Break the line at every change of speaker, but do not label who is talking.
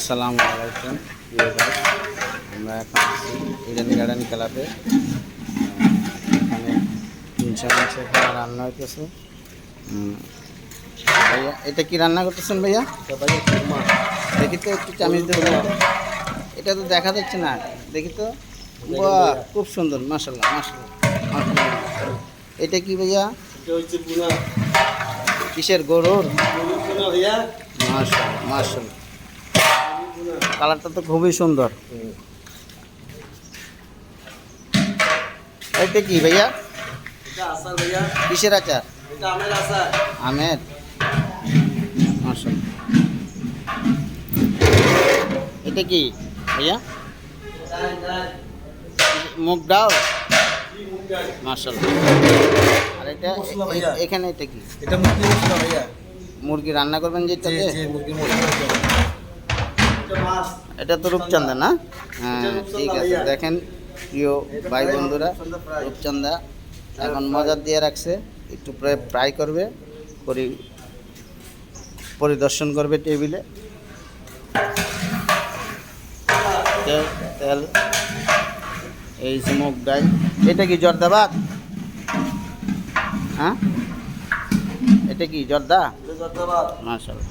আসসালামু আলাইকুম প্রিয় ভাই। আমরা এখন আছি ইডেন গার্ডেন ক্লাবে এখানে তিনশো মাংস এখানে রান্না হইতেছে। ভাইয়া এটা কি রান্না করতেছেন ভাইয়া? দেখি তো একটু চামিচ দেবো এটা তো দেখা যাচ্ছে না। দেখি তো। বাহ খুব সুন্দর মাসাল্লাহ মাসাল্লাহ এটা কি ভাইয়া? কিসের গরুর? মাসাল্লাহ মাসাল্লাহ কালারটা তো খুবই সুন্দর। এটা কি ভাইয়া? কিসের আচার? আমের এটা কি ভাইয়া? মুগ ডাল? মাসাল্লাহ আর এটা এখানে এটা কি?
এটা মুরগি মশলা ভাইয়া।
মুরগি রান্না করবেন যেটাতে
মুরগি মশলা এটা
তো রূপচান্দা না? হ্যাঁ ঠিক আছে দেখেন প্রিয় ভাই বন্ধুরা রূপচান্দা এখন মজা দিয়ে রাখছে একটু ফ্রাই করবে পরি পরিদর্শন করবে টেবিলে। তেল এই স্মোক ডাই এটা কি জর্দাবাদ হ্যাঁ? এটা কি জর্দা? মাশাল্লাহ